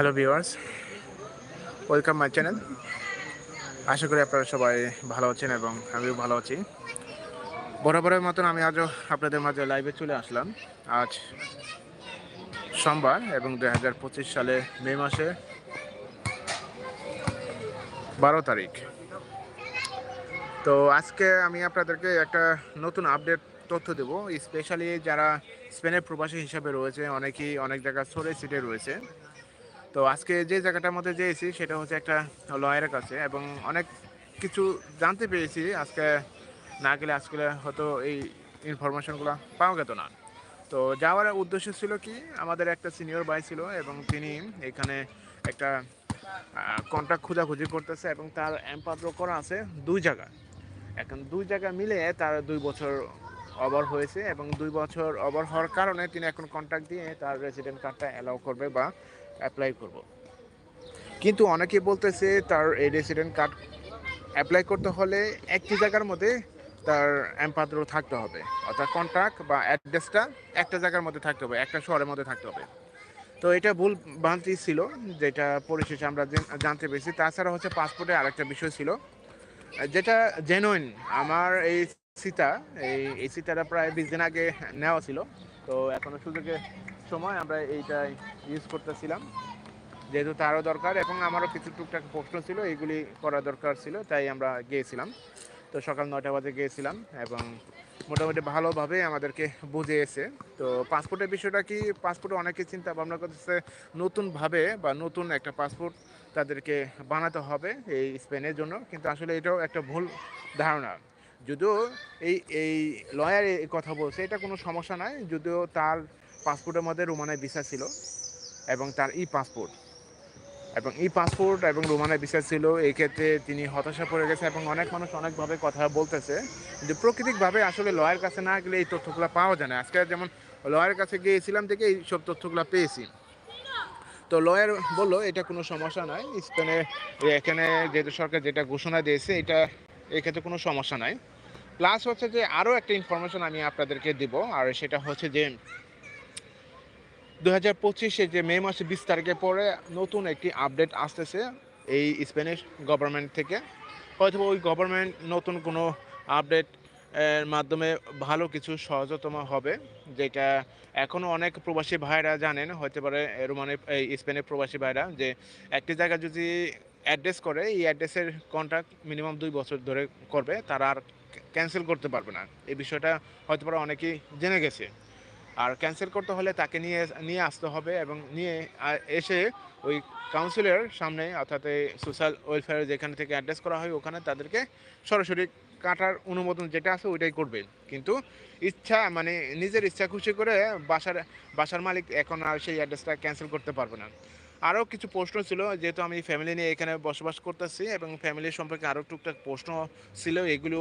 Hello viewers welcome my channel আশা করি আপনারা সবাই ভালো আছেন এবং আমিও ভালো আছি। বরাবরের মতন আমি আজও আপনাদের মাঝে লাইভে চলে আসলাম। আজ সোমবার এবং দুই হাজার পঁচিশ সালে মে মাসে বারো তারিখ। তো আজকে আমি আপনাদেরকে একটা নতুন আপডেট তথ্য দেবো। স্পেশালি যারা স্পেনের প্রবাসী হিসাবে রয়েছে, অনেকেই অনেক জায়গায় সরে সিটে রয়েছে। তো আজকে যে জায়গাটার মধ্যে যেয়েছি সেটা হচ্ছে একটা লয়ারের কাছে এবং অনেক কিছু জানতে পেরেছি। আজকে না গেলে আজকে হয়তো এই ইনফরমেশনগুলো পাওয়া যেত না। তো যাওয়ার উদ্দেশ্য ছিল কি, আমাদের একটা সিনিয়র ভাই ছিল এবং তিনি এখানে একটা কন্ট্রাক্ট খোঁজাখুঁজি করতেছে এবং তার এম্পাদ্র করা আছে দুই জায়গা এখন দুই জায়গা মিলে তার দুই বছর ওভার হয়েছে এবং দুই বছর ওভার হওয়ার কারণে তিনি এখন কন্ট্রাক্ট দিয়ে তার রেসিডেন্ট কার্ডটা অ্যালাউ করবে বা অ্যাপ্লাই করব। কিন্তু অনেকে বলতেছে তার এই রেসিডেন্ট কার্ড অ্যাপ্লাই করতে হলে একটি জায়গার মধ্যে তার এম্পাদ্র থাকতে হবে। অর্থাৎ কন্ট্রাক্ট বা অ্যাড্রেসটা একটা জায়গার মধ্যে থাকতে হবে, একটা শহরের মধ্যে থাকতে হবে। তো এটা ভুল ভ্রান্তি ছিল, যেটা পরিশেষে আমরা জানতে পেরেছি। তাছাড়া হচ্ছে পাসপোর্টে আরেকটা বিষয় ছিল, যেটা জেনুইন আমার এই সীতা, এই এই সীতাটা প্রায় বিশ দিন আগে নেওয়া ছিল। তো এখনও সুযোগের সময় আমরা এইটা ইউজ করতেছিলাম। যেহেতু তারও দরকার এবং আমারও কিছু টুকটাক প্রশ্ন ছিল এইগুলি করা দরকার ছিল, তাই আমরা গিয়েছিলাম। তো সকাল নয়টা বাজে গিয়েছিলাম এবং মোটামুটি ভালোভাবে আমাদেরকে বুঝিয়েছে। তো পাসপোর্টের বিষয়টা কি? পাসপোর্টে অনেকে চিন্তা ভাবনা করতেছে, নতুনভাবে বা নতুন একটা পাসপোর্ট তাদেরকে বানাতে হবে এই স্পেনের জন্য, কিন্তু আসলে এটাও একটা ভুল ধারণা। যদিও এই এই লয়ার কথা বলছে, এটা কোনো সমস্যা নয় যদিও তার পাসপোর্টের মধ্যে রোমানের ভিসা ছিল এবং তার ই পাসপোর্ট এবং ই পাসপোর্ট এবং রোমানের ভিসা ছিল, এই ক্ষেত্রে তিনি হতাশা পড়ে গেছে এবং অনেক মানুষ অনেকভাবে কথা বলতেছে। যে প্রাকৃতিকভাবে আসলে লয়ের কাছে না গেলে এই তথ্যগুলো পাওয়া যায় না। আজকে যেমন লয়ের কাছে গিয়েছিলাম থেকে এই সব তথ্যগুলো পেয়েছি। তো লয়ার বলল, এটা কোনো সমস্যা নাই। স্পেনে এখানে যেহেতু সরকার যেটা ঘোষণা দিয়েছে, এটা এক্ষেত্রে কোনো সমস্যা নাই। প্লাস হচ্ছে যে আরও একটা ইনফরমেশন আমি আপনাদেরকে দিব, আর সেটা হচ্ছে যে দু হাজার পঁচিশে যে মে মাসে বিশ তারিখের পরে নতুন একটি আপডেট আসতেছে এই স্প্যানিশ গভর্নমেন্ট থেকে। হয়তো ওই গভর্নমেন্ট নতুন কোনো আপডেট, এর মাধ্যমে ভালো কিছু সহজতম হবে, যেটা এখনও অনেক প্রবাসী ভাইরা জানেন। হতে পারে রোমানে, এই স্পেনের প্রবাসী ভাইরা যে একটি জায়গা যদি অ্যাড্রেস করে, এই অ্যাড্রেসের কন্ট্রাক্ট মিনিমাম দুই বছর ধরে করবে, তারা আর ক্যান্সেল করতে পারবে না। এই বিষয়টা হয়তো পারে অনেকেই জেনে গেছে। আর ক্যান্সেল করতে হলে তাকে নিয়ে নিয়ে আসতে হবে এবং নিয়ে এসে ওই কাউন্সিলের সামনে, অর্থাৎ এই সোশ্যাল ওয়েলফেয়ার যেখান থেকে অ্যাড্রেস করা হয়, ওখানে তাদেরকে সরাসরি কাটার অনুমোদন যেটা আছে, ওইটাই করবে। কিন্তু ইচ্ছা মানে নিজের ইচ্ছা খুশি করে বাসার বাসার মালিক এখন আর সেই অ্যাড্রেসটা ক্যান্সেল করতে পারবে না। আরও কিছু প্রশ্ন ছিল, যেহেতু আমি ফ্যামিলি নিয়ে এখানে বসবাস করতেছি এবং ফ্যামিলির সম্পর্কে আরও টুকটাক প্রশ্ন ছিল, এগুলো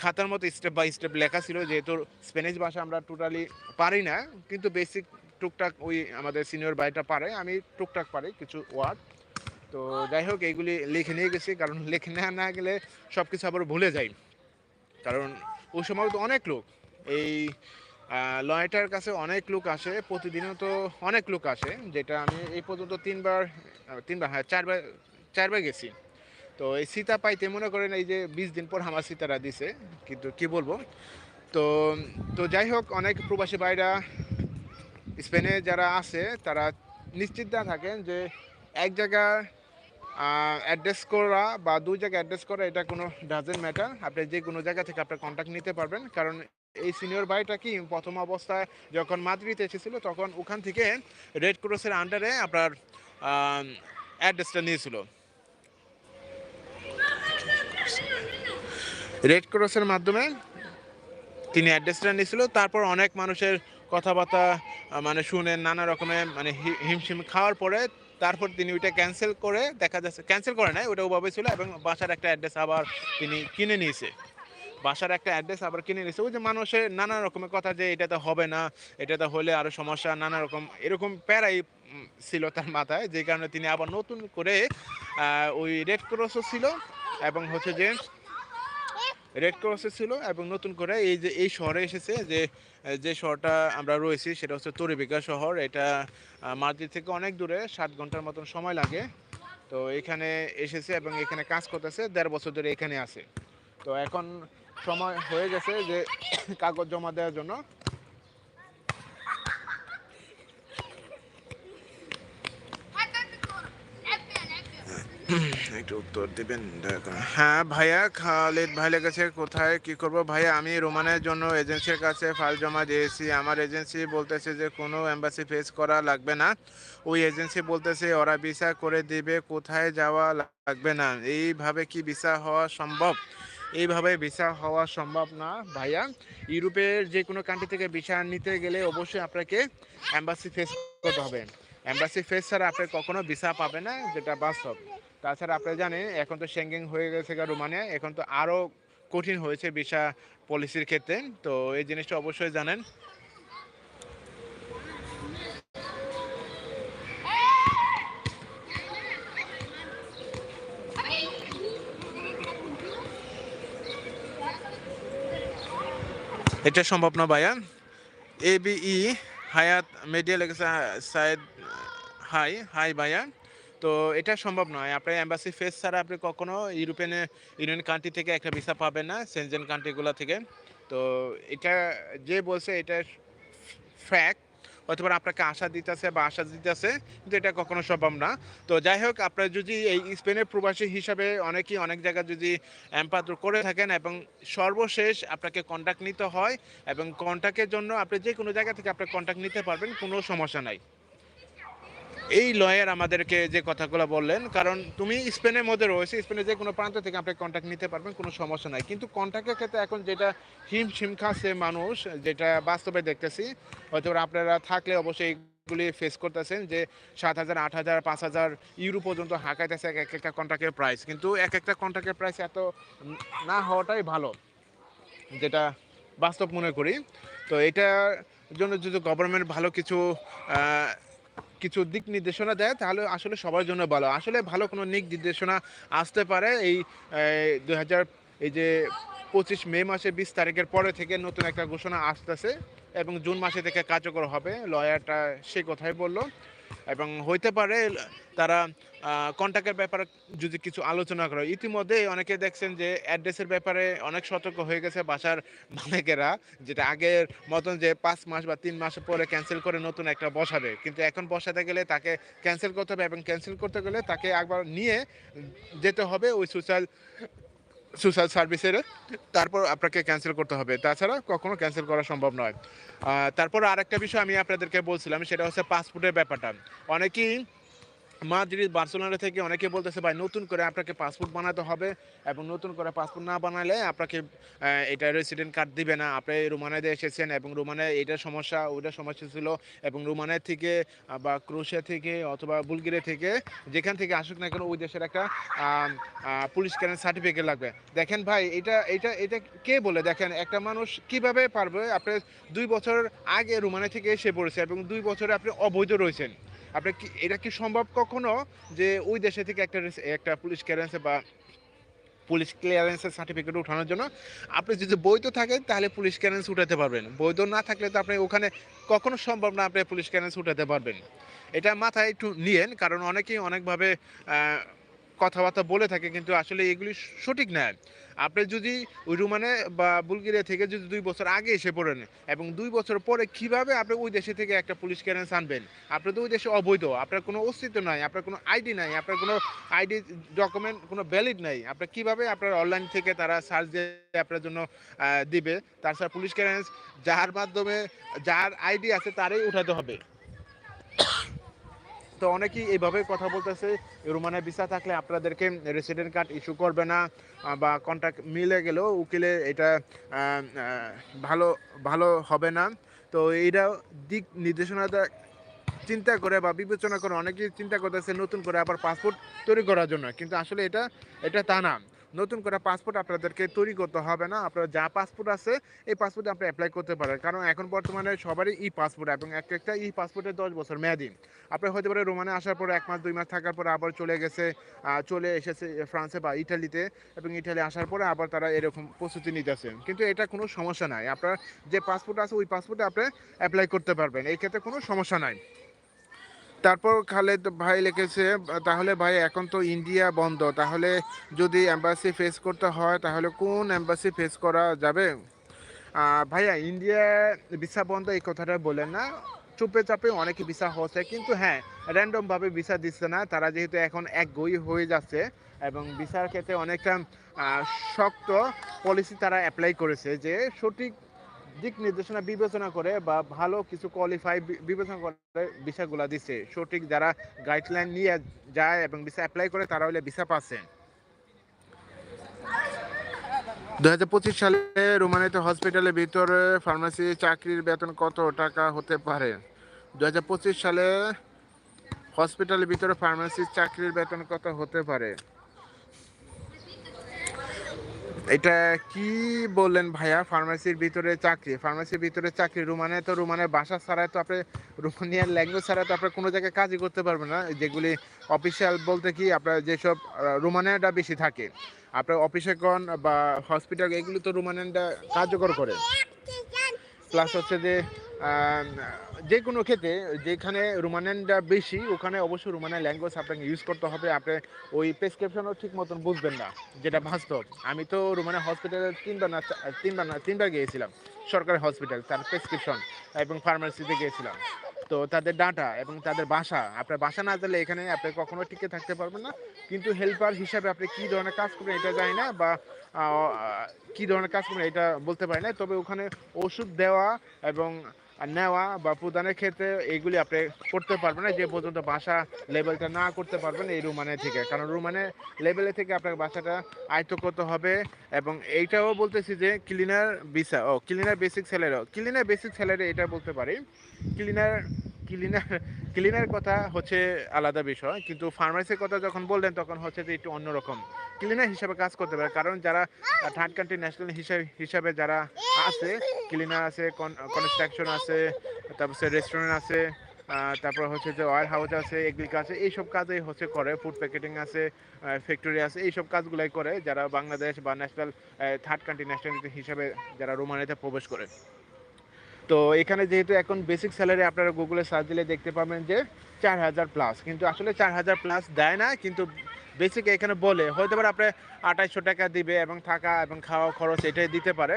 খাতার মতো স্টেপ বাই স্টেপ লেখা ছিল, যেহেতু স্প্যানিশ ভাষা আমরা টোটালি পারি না, কিন্তু বেসিক টুকটাক ওই আমাদের সিনিয়র ভাইটা পারে, আমি টুকটাক পারি কিছু ওয়ার্ড তো যাই হোক এইগুলি লিখে নিয়ে গেছি, কারণ লিখে নেওয়া না গেলে সব কিছু আবার ভুলে যাই। কারণ ওই সময় তো অনেক লোক, এই লয়টার কাছে অনেক লোক আসে, প্রতিদিনও তো অনেক লোক আসে, যেটা আমি এই পর্যন্ত তিনবার তিনবার হ্যাঁ চারবার চারবার গেছি। তো এই সীতা পাইতে মনে করেন এই যে বিশ দিন পর আমার সীতারা দিছে, কিন্তু কি বলব? তো তো যাই হোক, অনেক প্রবাসী ভাইরা স্পেনে যারা আছে, তারা নিশ্চিত না থাকেন যে এক জায়গায় অ্যাড্রেস করা বা দুই জায়গায় অ্যাড্রেস করা, এটা কোনো ডাজেন্ট ম্যাটার আপনি যে কোনো জায়গা থেকে আপনার কন্ট্যাক্ট নিতে পারবেন, কারণ এই সিনিয়র ভাইটা কি প্রথম অবস্থায় যখন মাদ্রিদে এসেছিল, তখন ওখান থেকে রেড ক্রসের আন্ডারে আপনার অ্যাড্রেসটা নিয়েছিল। রেড ক্রসের মাধ্যমে তিনি অ্যাড্রেসটা নিয়েছিল। তারপর অনেক মানুষের কথাবার্তা মানে শুনে নানা রকমের মানে হিমশিম খাওয়ার পরে তারপর তিনি ওইটা ক্যান্সেল করে, দেখা যাচ্ছে ক্যান্সেল করে নাই, ওটা ওভাবে ছিল এবং বাসার একটা অ্যাড্রেস আবার তিনি কিনে নিয়েছে। বাসার একটা অ্যাড্রেস আবার কিনে নিয়েছে ওই যে মানুষের নানা রকমের কথা যে এটাতে হবে না এটাতে হলে আরও সমস্যা, নানা রকম, এরকম প্যারাই ছিল তার মাথায়। যে কারণে তিনি আবার নতুন করে ওই রেড ক্রসও ছিল এবং হচ্ছে যে রেড ক্রসে ছিল এবং নতুন করে এই যে, এই শহরে এসেছে যে যে শহরটা আমরা রয়েছি সেটা হচ্ছে তরিবিকা শহর। এটা মাদ্রিদ থেকে অনেক দূরে, সাত ঘণ্টার মতন সময় লাগে। তো এখানে এসেছে এবং এখানে কাজ করতেছে, দেড় বছর ধরে এখানে আছে। তো এখন সময় হয়ে গেছে যে কাগজ জমা দেওয়ার জন্য। একটু উত্তর দিবেন হ্যাঁ ভাইয়া, খালিদ ভাইয়ের কাছে কোথায়, কি করব? ভাইয়া, আমি রোমানের জন্য এজেন্সির কাছে ফাইল জমা দিয়েছি। আমার এজেন্সি বলতেছে যে কোনো এম্বাসি ফেস করা লাগবে না। ওই এজেন্সি বলতেছে, ওরা ভিসা করে দিবে, কোথায় যাওয়া লাগবে না? এইভাবে কি ভিসা হওয়া সম্ভব? এইভাবে ভিসা হওয়া সম্ভব না, ভাইয়া। ইউরোপের যে কোনো কান্ট্রি থেকে ভিসা নিতে গেলে অবশ্যই আপনাকে অ্যাম্বাসি ফেস করতে হবে। অ্যাম্বাসি ফেস ছাড়া আপনি কখনো ভিসা পাবে না, যেটা বাস্তব। তাছাড়া আপনি জানেন, এখন তো সেঙ্গেন হয়ে গেছে রোমানিয়া, এখন তো আরও কঠিন হয়েছে ভিসা পলিসির ক্ষেত্রে। তো এই জিনিসটা অবশ্যই জানেন। এটা সম্ভব না ভাইয়া এ বিই হায়াত মিডিয়া লেগেছে সাইদ হাই হাই ভাইয়া তো এটা সম্ভব নয়। আপনার এম্বাসি ফেস ছাড়া আপনি কখনো ইউরোপিয়ান ইউনিয়ন কান্ট্রি থেকে একটা ভিসা পাবেন না সেনজেন কান্ট্রিগুলো থেকে। তো এটা যে বলছে, এটা ফ্যাক্ট অথবা আপনাকে আশা দিতেছে বা আশা দিতেছে, কিন্তু এটা কখনো সম্ভব না। তো যাই হোক, আপনার যদি এই স্পেনের প্রবাসী হিসাবে অনেকেই অনেক জায়গায় যদি অ্যাম্পাত্র করে থাকেন এবং সর্বশেষ আপনাকে কন্ট্যাক্ট নিতে হয় এবং কন্ট্যাক্টের জন্য আপনি যে কোনো জায়গা থেকে আপনার কন্ট্যাক্ট নিতে পারবেন, কোনো সমস্যা নাই। এই লয়ার আমাদেরকে যে কথাগুলো বললেন, কারণ তুমি স্পেনের মধ্যে রয়েছে, স্পেনের যে কোনো প্রান্ত থেকে আপনি কন্ট্যাক্ট নিতে পারবেন, কোনো সমস্যা নাই। কিন্তু কন্ট্যাক্টের ক্ষেত্রে এখন যেটা হিম শিম খাচ্ছে মানুষ, যেটা বাস্তবে দেখতেছি, হয়তো আপনারা থাকলে অবশ্যই এগুলি ফেস করতেছেন যে সাত হাজার, আট হাজার, পাঁচ হাজার ইউরো পর্যন্ত হাঁকাইতেছে এক একটা কন্ট্রাক্টের প্রাইস কিন্তু এক একটা কন্ট্রাক্টের প্রাইস এত না হওয়াটাই ভালো, যেটা বাস্তব মনে করি। তো এটার জন্য যদি গভর্নমেন্ট ভালো কিছু কিছু দিক নির্দেশনা দেয়, তাহলে আসলে সবার জন্য ভালো। আসলে ভালো কোনো দিক নির্দেশনা আসতে পারে এই দুই হাজার এই যে পঁচিশ মে মাসে বিশ তারিখের পরে থেকে নতুন একটা ঘোষণা আসতেছে এবং জুন মাসে থেকে কার্যকর হবে। লয়ারটা সে কথাই বলল। এবং হইতে পারে তারা কন্ট্যাক্টের ব্যাপারে যদি কিছু আলোচনা করে। ইতিমধ্যে অনেকে দেখছেন যে অ্যাড্রেসের ব্যাপারে অনেক সতর্ক হয়ে গেছে বাসার মালিকেরা, যেটা আগের মতন যে পাঁচ মাস বা তিন মাস পরে ক্যান্সেল করে নতুন একটা বসাবে। কিন্তু এখন বসাতে গেলে তাকে ক্যান্সেল করতে হবে এবং ক্যান্সেল করতে গেলে তাকে একবার নিয়ে যেতে হবে ওই সোশ্যাল সোশ্যাল সার্ভিসের, তারপর আপনাকে ক্যান্সেল করতে হবে। তাছাড়া কখনো ক্যান্সেল করা সম্ভব নয়। তারপর আরেকটা বিষয় আমি আপনাদেরকে বলছিলাম, সেটা হচ্ছে পাসপোর্টের ব্যাপারটা। অনেকেই মাদ্রিদ, বার্সেলোনা থেকে অনেকে বলতেছে, ভাই, নতুন করে আপনাকে পাসপোর্ট বানাতে হবে এবং নতুন করে পাসপোর্ট না বানালে আপনাকে এটা রেসিডেন্ট কার্ড দিবে না। আপনি রোমানিয়াতে এসেছেন এবং রোমানিয়া এইটা সমস্যা, ওইটা সমস্যা ছিল এবং রোমানিয়া থেকে বা ক্রোশিয়া থেকে অথবা বুলগেরিয়া থেকে, যেখান থেকে আসুক না কেন ওই দেশের একটা পুলিশ ক্যারেন্স সার্টিফিকেট লাগবে। দেখেন ভাই, এটা এটা এটা কে বলে? দেখেন, একটা মানুষ কীভাবে পারবে? আপনি দুই বছর আগে রোমানিয়া থেকে এসে পড়েছে এবং দুই বছরে আপনি অবৈধ রয়েছেন। আপনি কি, এটা কি সম্ভব কখনো যে ওই দেশে থেকে একটা একটা পুলিশ ক্যারেন্সে বা পুলিশ ক্লিয়ারেন্সের সার্টিফিকেট উঠানোর জন্য আপনি যদি বৈধ থাকেন, তাহলে পুলিশ ক্লিয়ারেন্স উঠাতে পারবেন। বৈধ না থাকলে তো আপনি ওখানে কখনো সম্ভব না আপনি পুলিশ ক্লিয়ারেন্স উঠাতে পারবেন। এটা মাথায় একটু নিয়েন, কারণ অনেকেই অনেকভাবে কথাবার্তা বলে থাকে, কিন্তু আসলে এগুলি সঠিক না। আপনি যদি রুমানে বা বুলগেরিয়া থেকে যদি দুই বছর আগে এসে পড়েন এবং দুই বছর পরে কীভাবে আপনি ওই দেশে থেকে একটা পুলিশ ক্যারেন্স আনবেন? আপনি তো ওই দেশে অবৈধ, আপনার কোনো অস্তিত্ব নাই, আপনার কোনো আইডি নাই, আপনার কোনো আইডি ডকুমেন্ট, কোনো ভ্যালিড নাই। আপনার কীভাবে আপনার অনলাইন থেকে তারা সার্চ দিয়ে আপনার জন্য দিবে? তাছাড়া পুলিশ ক্যারেন্স, যার মাধ্যমে যার আইডি আছে তারই উঠাতে হবে। তো অনেকেই এইভাবে কথা বলতেছে রোমানে ভিসা থাকলে আপনাদেরকে রেসিডেন্ট কার্ড ইস্যু করবে না বা কন্ট্রাক্ট মিলে গেলেও উকিলে এটা ভালো ভালো হবে না। তো এইটা দিক নির্দেশনাটা চিন্তা করে বা বিবেচনা করে অনেকেই চিন্তা করতেছে নতুন করে আবার পাসপোর্ট তৈরি করার জন্য। কিন্তু আসলে এটা এটা তা না। নতুন করে পাসপোর্ট আপনাদেরকে তৈরি করতে হবে না। আপনার যা পাসপোর্ট আছে, এই পাসপোর্টে আপনি অ্যাপ্লাই করতে পারেন। কারণ এখন বর্তমানে সবারই ই পাসপোর্ট এবং এক একটা ই পাসপোর্টে দশ বছর মেয়াদি। আপনি হতে পারে রোমানে আসার পরে এক মাস, দুই মাস থাকার পরে আবার চলে গেছে চলে এসেছে ফ্রান্সে বা ইটালিতে এবং ইটালি আসার পরে আবার তারা এরকম প্রস্তুতি নিতেছে। কিন্তু এটা কোনো সমস্যা নাই। আপনার যে পাসপোর্ট আছে, ওই পাসপোর্টে আপনি অ্যাপ্লাই করতে পারবেন। এই ক্ষেত্রে কোনো সমস্যা নাই। তারপর খালেদ ভাই লিখেছে, তাহলে ভাই এখন তো ইন্ডিয়া বন্ধ, তাহলে যদি এম্বাসি ফেস করতে হয়, তাহলে কোন এম্বাসি ফেস করা যাবে? ভাইয়া, ইন্ডিয়া ভিসা বন্ধ এই কথাটা বলেন না। চুপে চাপে অনেকে ভিসা হচ্ছে, কিন্তু হ্যাঁ র্যান্ডমভাবে ভিসা দিচ্ছে না, তারা যেহেতু এখন এক গই হয়ে যাচ্ছে, এবং ভিসার ক্ষেত্রে অনেকটা শক্ত পলিসি তারা অ্যাপ্লাই করেছে যে সঠিক দিক নির্দেশনা বিবেচনা করে বা ভালো কিছু কোয়ালিফাই বিবেচনা করে ভিসাগুলা দিচ্ছে সঠিক যারা গাইডলাইন নিয়ে যায় এবং ভিসা অ্যাপ্লাই করে, তারা হলে ভিসা পাচ্ছে। দু হাজার পঁচিশ সালে রোমানিতে হসপিটালের ভিতরে ফার্মাসি চাকরির বেতন কত টাকা হতে পারে? দু হাজার পঁচিশ সালে হসপিটালের ভিতরে ফার্মাসির চাকরির বেতন কত হতে পারে? এটা কি বললেন ভাইয়া? ফার্মাসির ভিতরে চাকরি। ফার্মাসির ভিতরে চাকরি রুমানে তো রুমানের ভাষা ছাড়া তো আপনি রুমানিয়ান ল্যাঙ্গুয়েজ ছাড়া তো আপনি কোনো জায়গায় কাজই করতে পারবেন না। যেগুলি অফিসিয়াল বলতে কি আপনার যেসব রুমানিয়ানটা বেশি থাকে আপনার অফিসেকন বা হসপিটাল এগুলো তো রুমানিয়ানটা কার্যকর করে। প্লাস হচ্ছে যে যে কোনো ক্ষেত্রে যেখানে রোমানিয়ানটা বেশি, ওখানে অবশ্যই রোমানিয়ান ল্যাঙ্গুয়েজ আপনাকে ইউজ করতে হবে। আপনি ওই প্রেসক্রিপশনও ঠিক মতন বুঝবেন না, যেটা বাস্তব। আমি তো রোমানিয়া হসপিটালে তিনবার না তিনবার না, তিনবার গিয়েছিলাম। সরকারি হসপিটাল তার প্রেসক্রিপশন এবং ফার্মাসিতে গিয়েছিলাম। তো তাদের ডাটা এবং তাদের বাসা, আপনার বাসা না জানলে এখানে আপনি কখনো টিকে থাকতে পারবেন না। কিন্তু হেল্পার হিসাবে আপনি কী ধরনের কাজ করবেন এটা জানি না বা কী ধরনের কাজ করবেন এটা বলতে পারি না। তবে ওখানে ওষুধ দেওয়া এবং নেওয়া বা প্রদানের ক্ষেত্রে এগুলি আপনি করতে পারবেন না, যে পর্যন্ত বাসা লেভেলটা না করতে পারবেন এই রুমানে থেকে। কারণ রুমানে লেভেলে থেকে আপনার বাসাটা আয়ত্ত করতে হবে এবং এইটাও বলতেছি যে ক্লিনার ভিসা ও cleaner basic salary cleaner basic salary এটা বলতে পারি। ক্লিনার ক্লিনার ক্লিনার কথা হচ্ছে আলাদা বিষয়, কিন্তু ফার্মাসির কথা যখন বললেন, তখন হচ্ছে যে একটু অন্যরকম। ক্লিনার হিসাবে কাজ করতে পারে, কারণ যারা থার্ড কান্ট্রি ন্যাশনাল হিসাবে হিসাবে যারা আছে ক্লিনার আছে কনস্ট্রাকশন আছে, তারপর রেস্টুরেন্ট আছে তারপর হচ্ছে যে ওয়ার হাউস আছে এগ্রিকা আছে, এইসব কাজই হচ্ছে করে ফুড প্যাকেটিং আছে ফ্যাক্টরি আছে, এইসব কাজগুলাই করে, যারা বাংলাদেশ বা ন্যাশনাল থার্ড কান্ট্রি ন্যাশনাল হিসাবে যারা রোমানিতে প্রবেশ করে। তো এখানে যেহেতু এখন বেসিক স্যালারি আপনারা গুগলে সার্চ দিলে দেখতে পাবেন যে চার হাজার প্লাস কিন্তু আসলে চার হাজার প্লাস দেয় না, কিন্তু বেসিক এখানে বলে, হয়তো পারে আপনি আঠাইশশো টাকা দিবে এবং থাকা এবং খাওয়া খরচ এটাই দিতে পারে,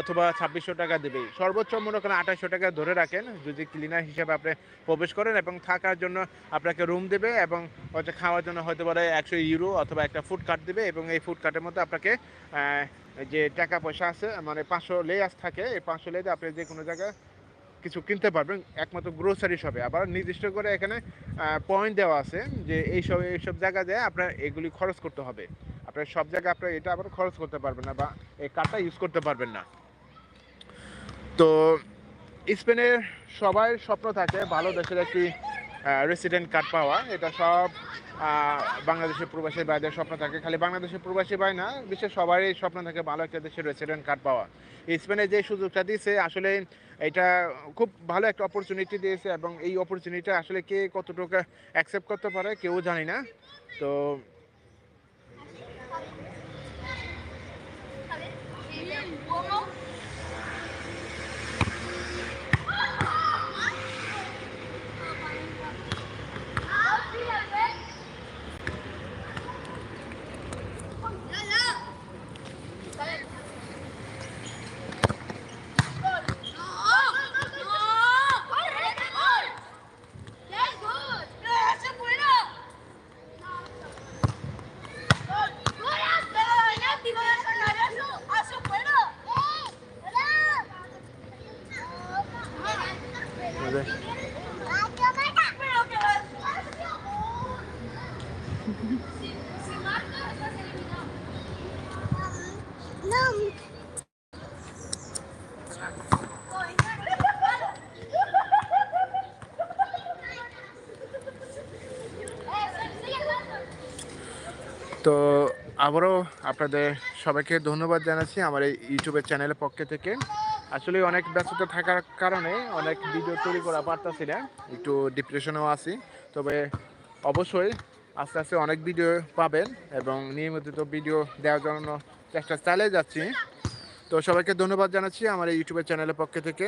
অথবা ছাব্বিশশো টাকা দেবে। সর্বোচ্চ মনে করেন আঠাইশশো টাকা ধরে রাখেন, যদি ক্লিনার হিসেবে আপনি প্রবেশ করেন এবং থাকার জন্য আপনাকে রুম দেবে এবং হচ্ছে খাওয়ার জন্য হয়তো পারে একশো ইউরো অথবা একটা ফুড কার্ড দেবে এবং এই ফুড কার্টের মধ্যে আপনাকে যে টাকা পয়সা আছে মানে পাঁচশো লেয়ার্স থাকে, এই পাঁচশো লেয়ারে আপনি যে কোনো জায়গায় কিছু কিনতে পারবেন, একমাত্র গ্রোসারি শপে আবার নির্দিষ্ট করে এখানে পয়েন্ট দেওয়া আছে যে এইসব এইসব জায়গা দিয়ে আপনার এগুলি খরচ করতে হবে। আপনার সব জায়গায় আপনার এটা আবার খরচ করতে পারবেন না বা এই কার্ডটা ইউজ করতে পারবেন না। তো, স্পেনের সবাই স্বপ্ন থাকে ভালো দেশের একটি রেসিডেন্ট কার্ড পাওয়া। এটা সব বাংলাদেশের প্রবাসী ভাইদের স্বপ্ন থাকে। খালি বাংলাদেশের প্রবাসী ভাই না, বিশ্বের সবারই স্বপ্ন থাকে ভালো একটা দেশের রেসিডেন্ট কার্ড পাওয়া। স্পেনে যে সুযোগটা দিয়েছে, আসলে এটা খুব ভালো একটা অপরচুনিটি দিয়েছে এবং এই অপরচুনিটি আসলে কে কতটুকু অ্যাকসেপ্ট করতে পারে, কেউ জানি না। তো আবারও আপনাদের সবাইকে ধন্যবাদ জানাচ্ছি আমার এই ইউটিউবের চ্যানেলের পক্ষে থেকে। আসলে অনেক ব্যস্ততা থাকার কারণে অনেক ভিডিও তৈরি করা পারতাছি না, একটু ডিপ্রেশনেও আছি। তবে অবশ্যই আস্তে আস্তে অনেক ভিডিও পাবেন এবং নিয়মিত ভিডিও দেওয়ার জন্য চেষ্টা চালিয়ে যাচ্ছি। তো সবাইকে ধন্যবাদ জানাচ্ছি আমার এই ইউটিউবের চ্যানেলের পক্ষে থেকে।